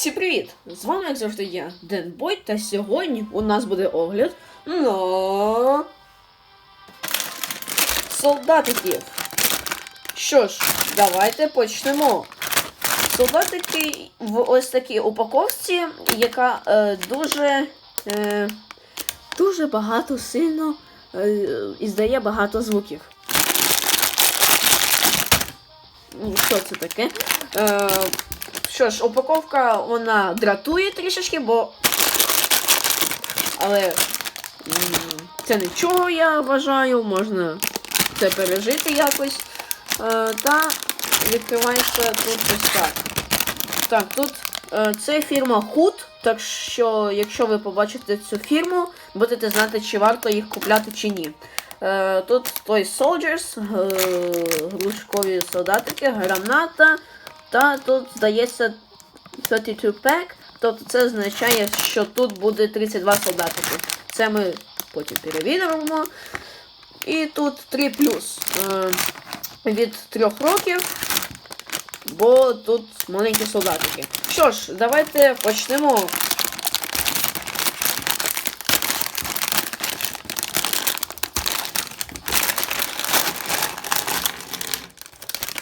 Всім привіт! З вами, як завжди, я, Ден Бойт, та сьогодні у нас буде огляд на солдатиків. Що ж, давайте почнемо. Солдатики в ось такій упаковці, яка е, дуже, е, дуже багато сильно е, іздає багато звуків. Що це таке? Е, що ж, упаковка вона дратує трішечки, бо. Але це нічого, я вважаю, можна це пережити якось. Е, та відкривається тут ось так. Так, тут е, це фірма Hood, так що, якщо ви побачите цю фірму, будете знати, чи варто їх купляти чи ні. Е, тут Toy Soldiers, глушкові солдатики, граната. Та тут, здається, 32 pack, тобто це означає, що тут буде 32 солдатики. Це ми потім перевіримо. І тут 3 плюс е, від 3 років, бо тут маленькі солдатики. Що ж, давайте почнемо.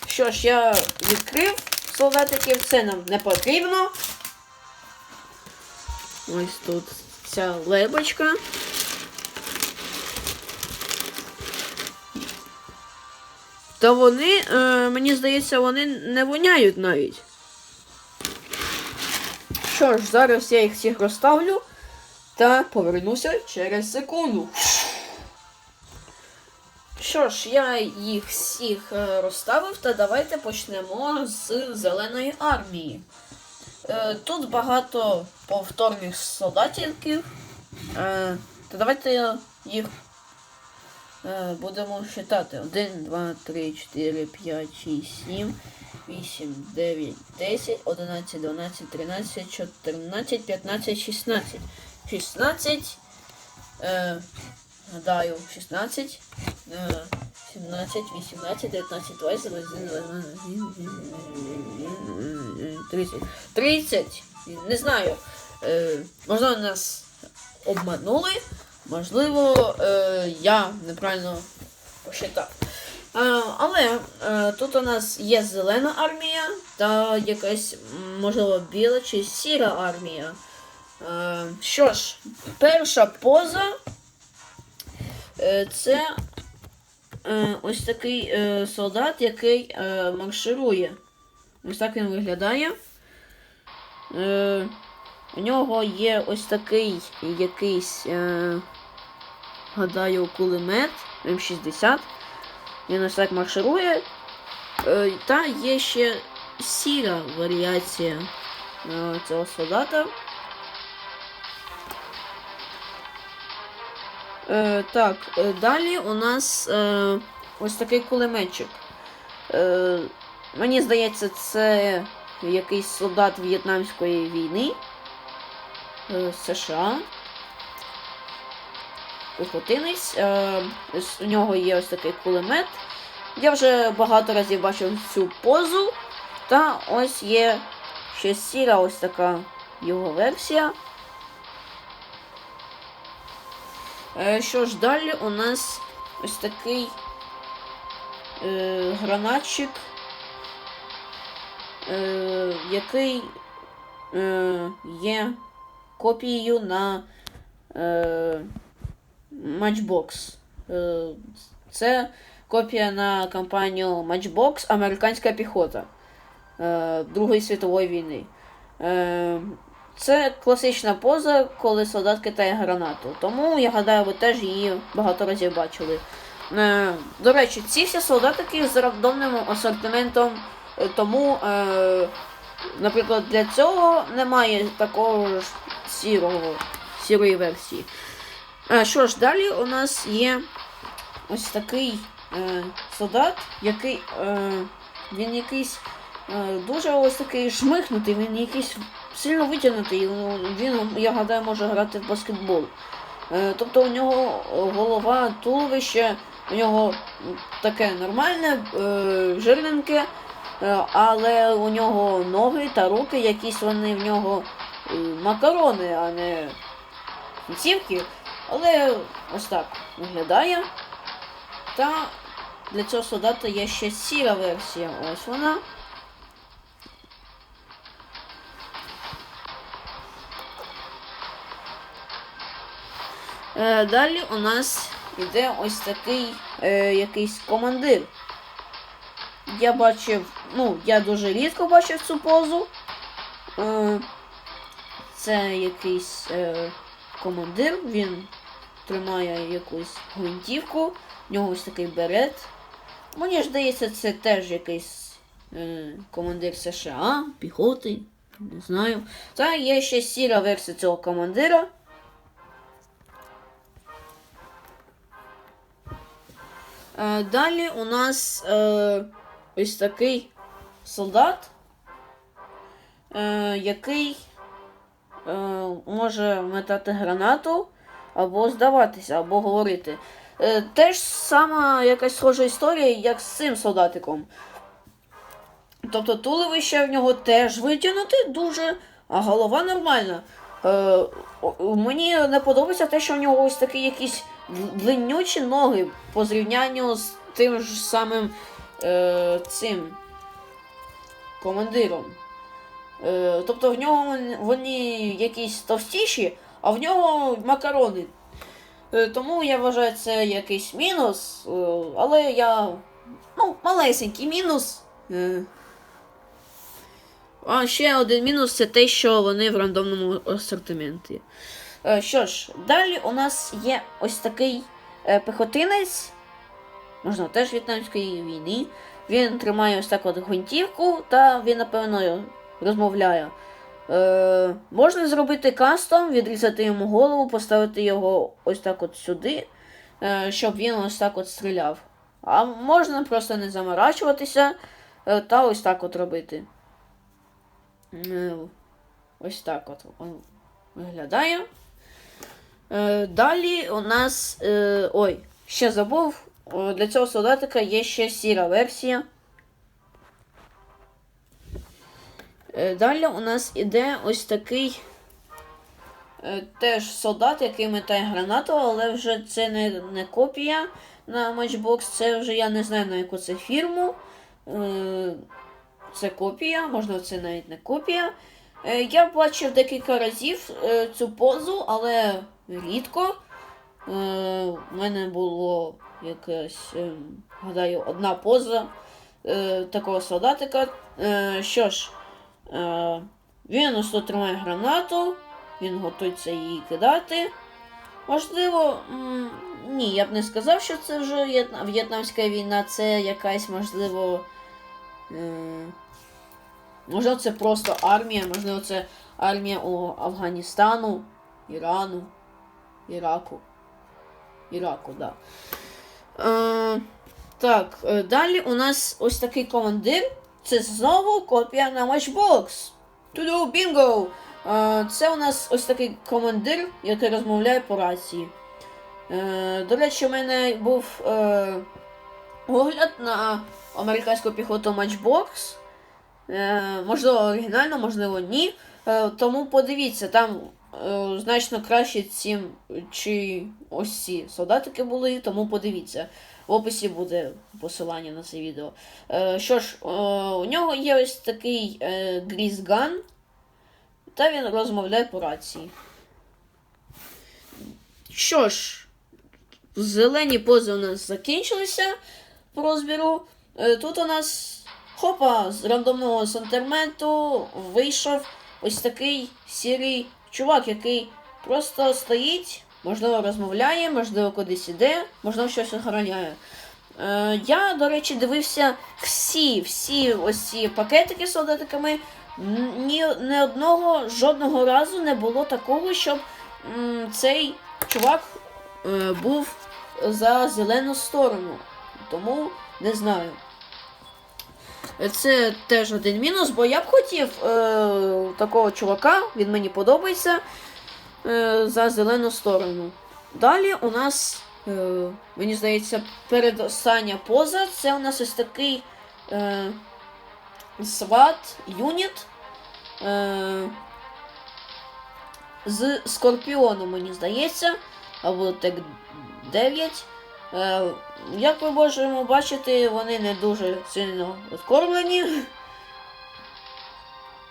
Що ж, я відкрив солдатиків, це нам не потрібно. Ось тут ця лебочка. Та вони, е, мені здається, вони не воняють навіть. Що ж, зараз я їх всіх розставлю та повернуся через секунду. Що ж, я їх всіх е, розставив, та давайте почнемо з зеленої армії. Е, Тут багато повторних солдатів. Е, Та давайте їх будемо считати. 1, 2, 3, 4, 5, 6, 7, 8, 9, 10, 11, 12, 13, 14, 15, 16. 16. Е, гадаю, 16. Е, 17, 18, 19, 20, 30. 30. Не знаю. Е, можливо, нас обманули. Можливо, е, я неправильно посчитав. Е, але е, тут у нас є зелена армія та якась, можливо, біла чи сіра армія. Що ж, перша поза це ось такий е, солдат, який е, марширує. Ось так він виглядає. Е, у нього є ось такий якийсь, е, гадаю, кулемет М60. Він ось так марширує. Е, та є ще сіра варіація е, цього солдата. Е, так, е, далі у нас е, ось такий кулеметчик. Е, мені здається, це якийсь солдат В'єтнамської війни е, США. Піхотинець. Е, у нього є ось такий кулемет. Я вже багато разів бачив цю позу. Та ось є ще сіра, ось така його версія. Що ж, далі у нас ось такий е, гранатчик, е, який е, є копією на е, Matchbox. Е, це копія на компанію Matchbox Американська піхота е, Другої світової війни. Е, це класична поза, коли солдат кидає гранату. Тому, я гадаю, ви теж її багато разів бачили. Е, до речі, ці всі солдатики з рандомним асортиментом, е, тому, е, наприклад, для цього немає такого ж сірого, сірої версії. Е, що ж, далі у нас є ось такий е, солдат, який е, він якийсь е, дуже ось такий шмихнутий, він якийсь сильно витягнутий. ну, Він, я гадаю, може грати в баскетбол. Е, тобто у нього голова, туловище, у нього таке нормальне, е, жирненьке, Е, але у нього ноги та руки, якісь вони в нього макарони, а не кінцівки. Але ось так виглядає. Та для цього солдата є ще сіра версія. Ось вона. Далі у нас іде ось такий е, якийсь командир. Я бачив, ну, я дуже рідко бачив цю позу. Е, це якийсь е, командир, він тримає якусь гвинтівку, в нього ось такий берет. Мені здається, це теж якийсь е, командир США, піхоти, не знаю. Та є ще сіра версія цього командира. Далі у нас е, ось такий солдат, е, який е, може метати гранату або здаватися, або говорити. Е, теж сама якась схожа історія, як з цим солдатиком. Тобто туловище в нього теж витягнуте дуже, а голова нормальна. Е, мені не подобається те, що в нього ось якісь дл- длиннючі ноги по зрівнянню з тим ж самим е, цим командиром. Е, тобто в нього вони- якісь товстіші, а в нього макарони. Е, тому я вважаю це якийсь мінус, е, але я. Ну, малесенький мінус. Е, а ще один мінус це те, що вони в рандомному асортименті. Е, Що ж, далі у нас є ось такий е, пехотинець, можна теж в'єтнамської війни. Він тримає ось так от гвинтівку, та він, напевно, розмовляє. Е, можна зробити кастом, відрізати йому голову, поставити його ось так от сюди, е, щоб він ось так от стріляв. А можна просто не заморачуватися е, та ось так от робити. Е, Ось так от виглядає. Е, Далі у нас. Е, ой, ще забув. Для цього солдатика є ще сіра версія. Е, Далі у нас іде ось такий е, теж солдат, який метає гранату, але вже це не, не копія на Matchbox, це вже я не знаю на яку це фірму. Е, Це копія, можливо, це навіть не копія. Е, Я бачив декілька разів е, цю позу, але рідко. Е, У мене було якась, е, гадаю, одна поза е, такого солдатика. Е, Що ж, е, він ось тут тримає гранату, він готується її кидати. Можливо, ні, я б не сказав, що це вже в'єтнамська війна, це якась, можливо. Можливо, це просто армія, можливо, це армія у Афганістану, Ірану, Іраку. Іраку. Да. Е, так, е, далі у нас ось такий командир. Це знову копія на Matchbox. Туду бінго! Е, це у нас ось такий командир, який розмовляє по рації. Е, до речі, у мене був е, огляд на американську піхоту Matchbox. Е, можливо, оригінально, можливо, ні. Е, тому подивіться, там е, значно краще ці, чи ось ці солдатики були, тому подивіться. В описі буде посилання на це відео. Що ж, у нього є ось такий грізган, та він розмовляє по рації. Що ж, зелені пози у нас закінчилися по розбіру. Тут у нас хопа з рандомного асортименту вийшов ось такий сірий чувак, який просто стоїть, можливо, розмовляє, можливо, кудись іде, можливо, щось охороняє. Е, я, до речі, дивився всі, всі ось ці пакетики з солдатиками. Ні, ні одного жодного разу не було такого, щоб м, цей чувак е, був за зелену сторону. Тому не знаю. Це теж один мінус, бо я б хотів е, такого чувака, він мені подобається е, за зелену сторону. Далі у нас, е, мені здається, передостання поза. Це у нас ось такий е, SWAT юніт е, з Скорпіоном, мені здається, або так 9. Е, як ми можемо бачити, вони не дуже сильно розкормлені.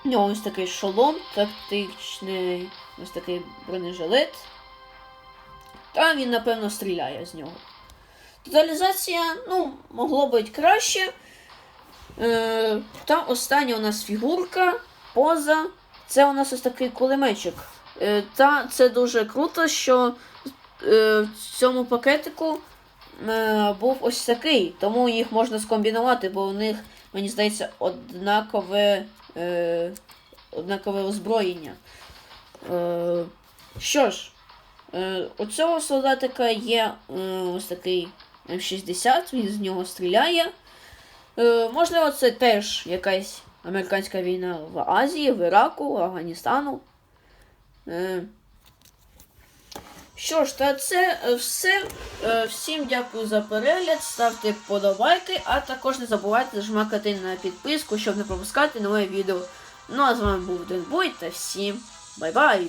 У нього ось такий шолом, тактичний, ось такий бронежилет. Та він, напевно, стріляє з нього. Тоталізація, ну, могло бути краще. Е, та остання у нас фігурка, поза. Це у нас ось такий кулеметчик. Е, та це дуже круто, що в цьому пакетику був ось такий. Тому їх можна скомбінувати, бо у них, мені здається, однакове, е, однакове озброєння. Е, що ж, е, у цього солдатика є е, ось такий М60, він з нього стріляє. Е, можливо, це теж якась американська війна в Азії, в Іраку, Афганістану. Е, що ж, та це е, все. Е, Всім дякую за перегляд. Ставте вподобайки, а також не забувайте жмакати на підписку, щоб не пропускати нове відео. Ну а з вами був Денбой та всім бай-бай!